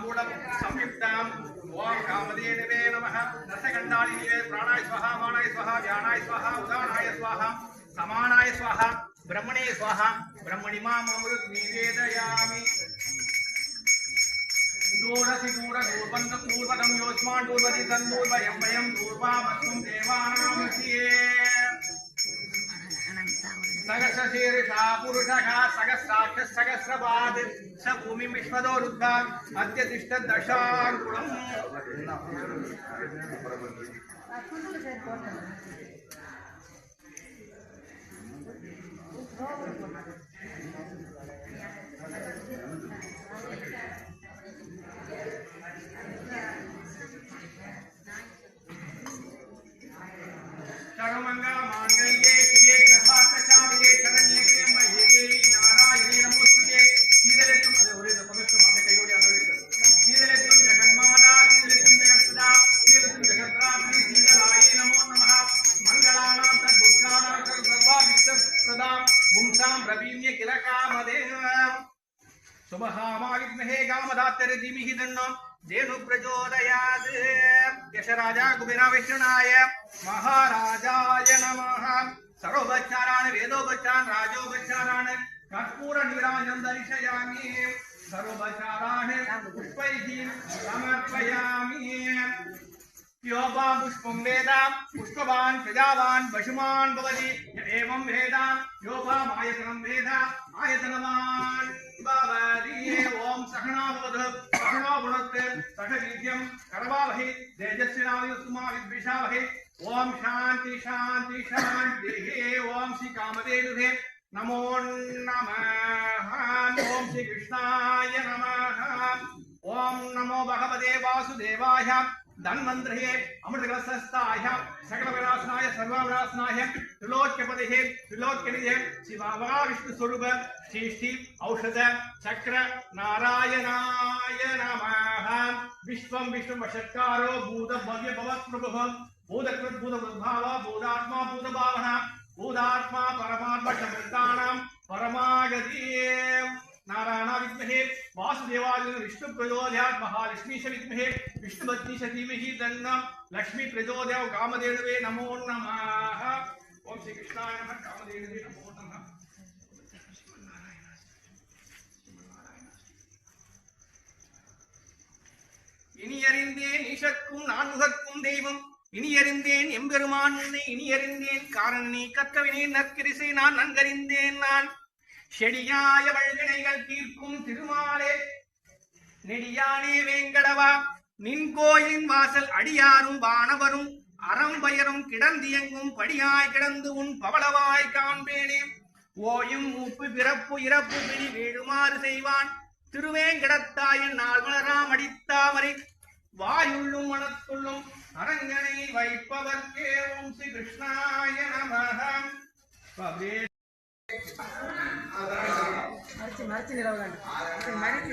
ताम्बूलं संयुक्ताम् ॐ कामधेनवे नमः। दशगण्डालिनिवे प्राणाय स्वाहा मानाय स्वाहा व्यानाय स्वाहा उदानाय स्वाहा, समानाय स्वाहा, ब्रह्मणे स्वाहा ब्रह्मणि मामृत् निवेदयामि दूरसि दूर दूर्वन्तं दूर्वदं योस्मान् दूर्वदि तन्नूर्वयं वयं दूर्वामस्मं देवानामस्ये सहस्रशीर्षा पुरुषः सहस्राक्ष सहस्रपाद स भूमि विश्वतो रुद्धा अद्य तिष्ठदशाङ्कुलम् सुमहामाविद्महे गामदात्तरधीमिहि तन्नो धेनु प्रचोदयात्। यशराजा महाराजाय नमः। सर्वोपचारान्, वेदोपचारान्, राजोपचारान् पुष्पैः समर्पयामि। पुष्पं वेद, पुष्पवान् प्रजावान् भवति। एवं ॐ शान्ति शान्ति शान्तिः ॐ श्री कामधेनुहे नमो नमः। ॐ श्री कृष्णाय नमः। ॐ नमो भगवते वासुदेवाय। धन्वन्त्रये अमृतकलशस्ताय सकलविलासनाय सर्वविलासनाय त्रिलोक्यपतिः त्रिलोक्यनिधे शिवा विष्णुस्वरूप श्री श्री औषध, चक्र, नारायणाय नमः। विश्वं विष्णुवषत्कारो भूत भव्य भवत् भवत्प्रभुः भूतकृत् भूतभूद्भाव भूतात्मा भूतभावः भूतात्मा परमात्मा शब्दानां परमागति नारायण विद्महे, वासुदेवाय विष्णु प्रचोदयात्, महालक्ष्मी च विद्महे विष्णुपत्नी च धीमहि तन्न, लक्ष्मी प्रचोदयात्, कामधेनवे नमो नमः। ओम श्री कृष्णाय नमः, कामधेनवे नमो नमः। இனியறிந்தேன் ஈஷக்கும் நான் நான்முகற்கும் தெய்வம். இனியறிந்தேன் எம்பெருமான் உன்னை இனியறிந்தேன் காரணி காரணனே நற்கரிசை நற்கிரிசை நான் நன்கறிந்தேன் நான். செடியாய வழ்வினைகள் தீர்க்கும் திருமாலே. நெடியானே வேங்கடவா. நின் கோயிலின் வாசல் அடியாரும் வானவரும். அறம்பயரும் கிடந்தியங்கும் படியாய் கிடந்து உன் பவளவாய் காண்பேனே. ஓயும் மூப்பு பிறப்பு இறப்பு பிடி வேடுமாறு செய்வான். திருவேங்கடத்தாயின் நாள் மலராம் அடித்தாமரை வாயுள்ளும் மனத்துள்ளும் அரங்கனை வைப்பவர்க்கே ஓம் ஸ்ரீ கிருஷ்ணாய நமகம் மறைச்சு மறைச்சு நிலவு மறைச்சு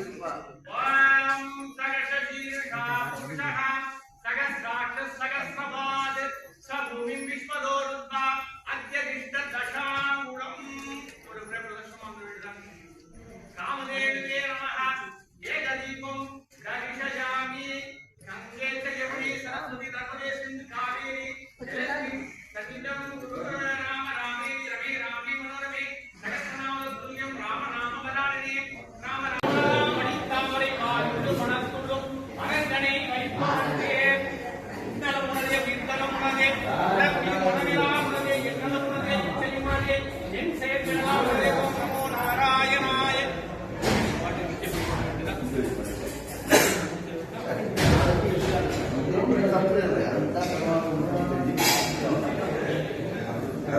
exemplo,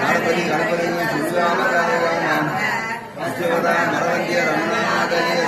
गणपति गणपति शिवरामकाराणाम् अश्वदा नरवन्द्य रमणादये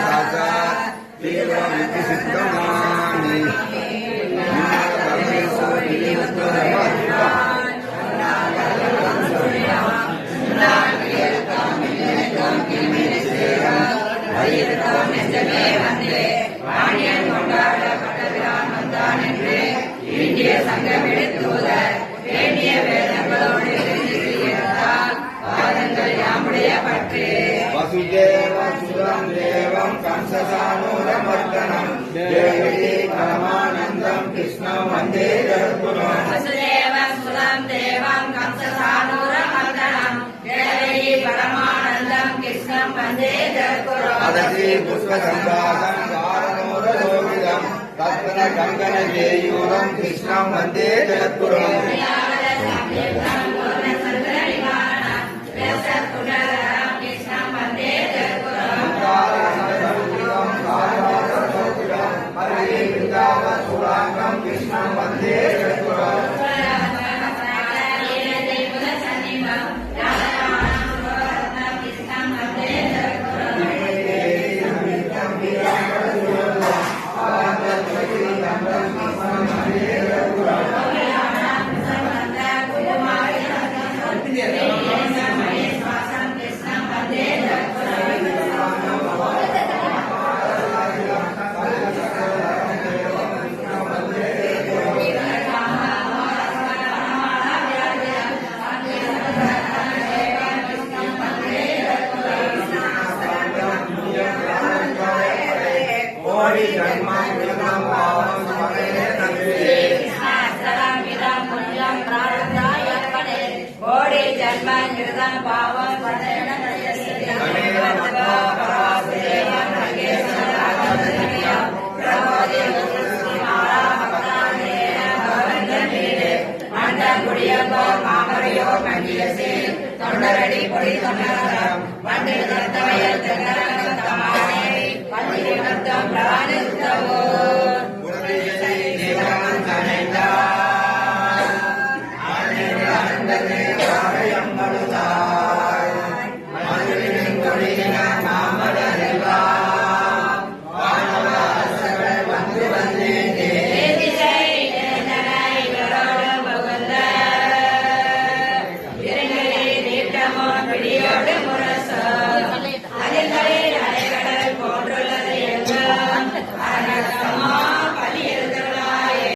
కంససానూరమర్దనం దేవీ పరమానందం కృష్ణం వందే జగద్గురు. వసుదేవం సుతం దేవం కంససానూరమర్దనం దేవీ పరమానందం కృష్ణం వందే అదసి తత్న కంకణ జేయూరం కృష్ణం వందే Yeah.